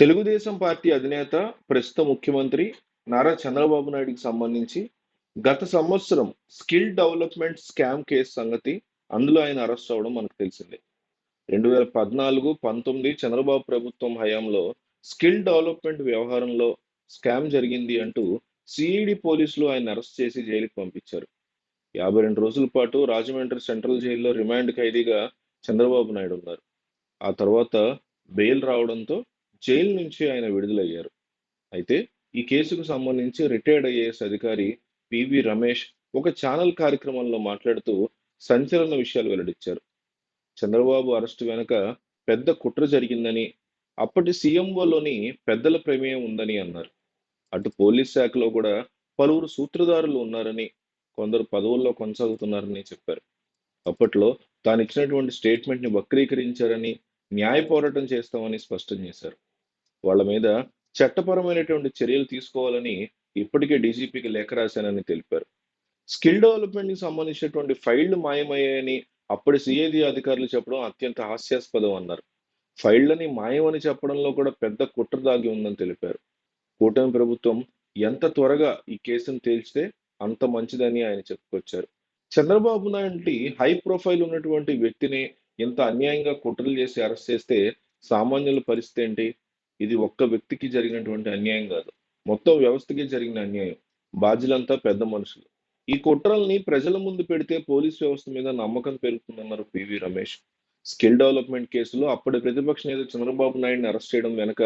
Telugu Desam party అధినేత ప్రస్తుత ముఖ్యమంత్రి నారా చంద్రబాబు నాయుడికి సంబంధించి గత సంవత్సరం స్కిల్ డెవలప్మెంట్ స్కామ్ కేసు సంగతి అందులో ఆయన అరెస్ట్ అవ్వడం మనకు తెలిసిందే. రెండు వేల పద్నాలుగు పంతొమ్మిది చంద్రబాబు ప్రభుత్వం హయాంలో స్కిల్ డెవలప్మెంట్ వ్యవహారంలో స్కామ్ జరిగింది అంటూ సిఈడి పోలీసులు ఆయన అరెస్ట్ చేసి జైలుకి పంపించారు. యాభై రెండు రోజుల పాటు రాజమండ్రి సెంట్రల్ జైల్లో రిమాండ్ ఖైదీగా చంద్రబాబు నాయుడు ఉన్నారు. ఆ తర్వాత బెయిల్ రావడంతో జైలు నుంచి ఆయన విడుదలయ్యారు. అయితే ఈ కేసుకు సంబంధించి రిటైర్డ్ ఐఏఎస్ అధికారి పివి రమేష్ ఒక ఛానల్ కార్యక్రమంలో మాట్లాడుతూ సంచలన విషయాలు వెల్లడించారు. చంద్రబాబు అరెస్టు వెనుక పెద్ద కుట్ర జరిగిందని అప్పటి సీఎంఓలోని పెద్దల ప్రమేయం ఉందని అన్నారు. అటు పోలీస్ శాఖలో కూడా పలువురు సూత్రధారులు ఉన్నారని కొందరు పదవుల్లో కొనసాగుతున్నారని చెప్పారు. అప్పట్లో తాను ఇచ్చినటువంటి స్టేట్మెంట్ని వక్రీకరించారని న్యాయ పోరాటం చేస్తామని స్పష్టం చేశారు. వాళ్ళ మీద చట్టపరమైనటువంటి చర్యలు తీసుకోవాలని ఇప్పటికే డీజీపీకి లేఖ రాశానని తెలిపారు. స్కిల్ డెవలప్మెంట్కి సంబంధించినటువంటి ఫైళ్ళు మాయమయ్యాయని అప్పటి సిఐడి అధికారులు చెప్పడం అత్యంత హాస్యాస్పదం అన్నారు. ఫైళ్ళని మాయమని చెప్పడంలో కూడా పెద్ద కుట్ర దాగి ఉందని తెలిపారు. కూటమి ప్రభుత్వం ఎంత త్వరగా ఈ కేసును తేల్చితే అంత మంచిదని ఆయన చెప్పుకొచ్చారు. చంద్రబాబు నాయుడు హై ప్రొఫైల్ ఉన్నటువంటి వ్యక్తిని ఇంత అన్యాయంగా కుట్రలు చేసి అరెస్ట్ చేస్తే సామాన్యుల పరిస్థితి ఏంటి? ఇది ఒక్క వ్యక్తికి జరిగినటువంటి అన్యాయం కాదు. మొత్తం వ్యవస్థకి జరిగిన అన్యాయం. బాధ్యులంతా పెద్ద మనుషులు. ఈ కుట్రల్ని ప్రజల ముందు పెడితే పోలీస్ వ్యవస్థ మీద నమ్మకం పెరుగుతుందన్నారు పివి రమేష్. స్కిల్ డెవలప్మెంట్ కేసులో అప్పటి ప్రతిపక్ష నేత చంద్రబాబు నాయుడిని అరెస్ట్ చేయడం వెనుక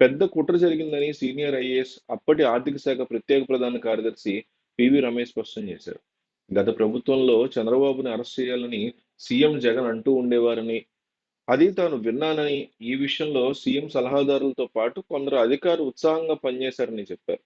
పెద్ద కుట్ర జరిగిందని సీనియర్ ఐఏఎస్ అప్పటి ఆర్థిక శాఖ ప్రత్యేక ప్రధాన కార్యదర్శి పివి రమేష్ స్పష్టం చేశారు. గత ప్రభుత్వంలో చంద్రబాబుని అరెస్ట్ చేయాలని సీఎం జగన్ అంటూ ఉండేవారని అది తాను విన్నానని ఈ విషయంలో సీఎం సలహాదారులతో పాటు కొందరు అధికారులు ఉత్సాహంగా పనిచేశారని చెప్పారు.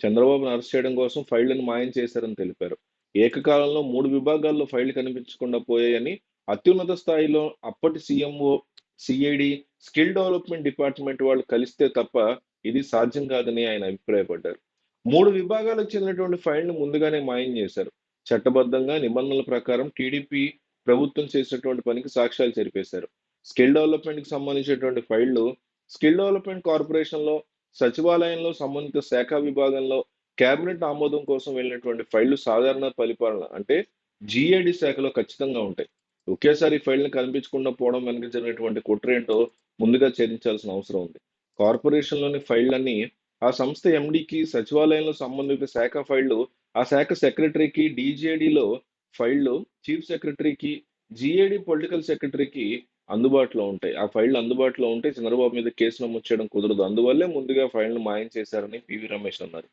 చంద్రబాబును అరెస్ట్ చేయడం కోసం ఫైళ్ళను మాయం చేశారని తెలిపారు. ఏకకాలంలో మూడు విభాగాల్లో ఫైళ్ళు కనిపించకుండా పోయాయని అత్యున్నత స్థాయిలో అప్పటి CMO CID skill development department వాళ్ళు కలిస్తే తప్ప ఇది సాధ్యం కాదని ఆయన అభిప్రాయపడ్డారు. మూడు విభాగాలకు చెందినటువంటి ఫైళ్ళను ముందుగానే మాయం చేశారు. చట్టబద్ధంగా నిబంధనల ప్రకారం టీడీపీ ప్రభుత్వం చేసినటువంటి పనికి సాక్ష్యాలు జరిపేశారు స్కిల్ డెవలప్మెంట్కి సంబంధించినటువంటి ఫైళ్ళు స్కిల్ డెవలప్మెంట్ కార్పొరేషన్లో సచివాలయంలో సంబంధిత శాఖ విభాగంలో కేబినెట్ ఆమోదం కోసం వెళ్ళినటువంటి ఫైళ్ళు సాధారణ పరిపాలన అంటే జిఏడి శాఖలో ఖచ్చితంగా ఉంటాయి. ఒకేసారి ఫైల్ని కనిపించకుండా పోవడం వెనక జరిగినటువంటి కుట్ర ఏంటో ముందుగా ఛేదించాల్సిన అవసరం ఉంది. కార్పొరేషన్లోని ఫైళ్ళన్నీ ఆ సంస్థ ఎండికి సచివాలయంలో సంబంధిత శాఖ ఫైళ్ళు ఆ శాఖ సెక్రటరీకి డీజేడీలో ఫైళ్ళు చీఫ్ సెక్రటరీకి జిఏడి పొలిటికల్ సెక్రటరీకి అందుబాటులో ఉంటాయి. ఆ ఫైళ్ళు అందుబాటులో ఉంటే చంద్రబాబు మీద కేసు నమోదు చేయడం కుదరదు. అందువల్లే ముందుగా ఫైళ్ళను మాయం చేశారని పివి రమేష్ అన్నారు.